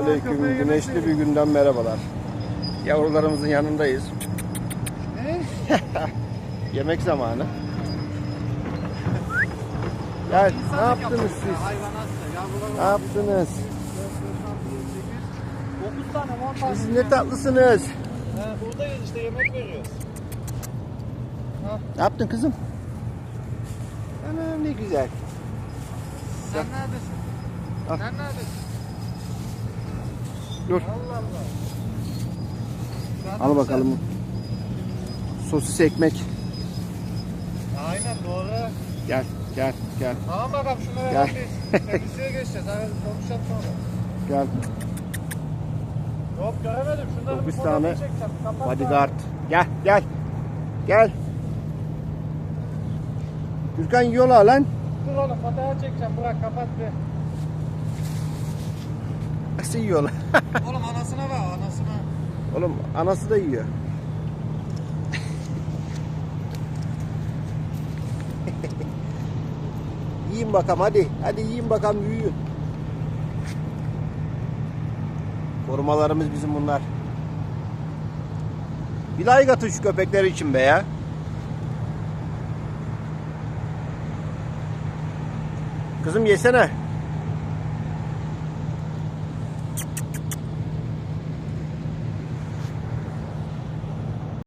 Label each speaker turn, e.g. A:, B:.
A: Aleyküm güneşli bir günden merhabalar. Yavrularımızın yanındayız. Yemek zamanı. Gel, ne yaptınız siz? Ne yaptınız?
B: 9 tane 10 tane.
A: Siz ne tatlısınız.
B: Buradayız işte yemek veriyoruz.
A: Ne yaptın kızım? Anam ne güzel.
B: Sen neredesin?
A: Al.
B: Sen neredesin?
A: Dur. Al bakalım. Sosis ekmek.
B: Aynen doğru.
A: Gel, gel, gel,
B: Tamam bakalım şunları
A: Gel.
B: temizliğe geçeceğiz. Hadi konuşalım sonra.
A: gel.
B: Yok göremedim. Şunları
A: Dokuz
B: bir fotoğrafını
A: tane
B: çekeceğim. Kapat
A: Bodyguard. Gel, gel. Gel. Gürkan yola lan.
B: Dur oğlum fotoğraf çekeceğim. Bırak kapat bir.
A: Nasıl yiyor lan?
B: Oğlum anasına bak anasına.
A: Oğlum anası da yiyor. yiyin bakalım hadi. Hadi yiyin bakalım büyüyün. Korumalarımız bizim bunlar. Bir like atın şu köpekler için be ya. Kızım yesene.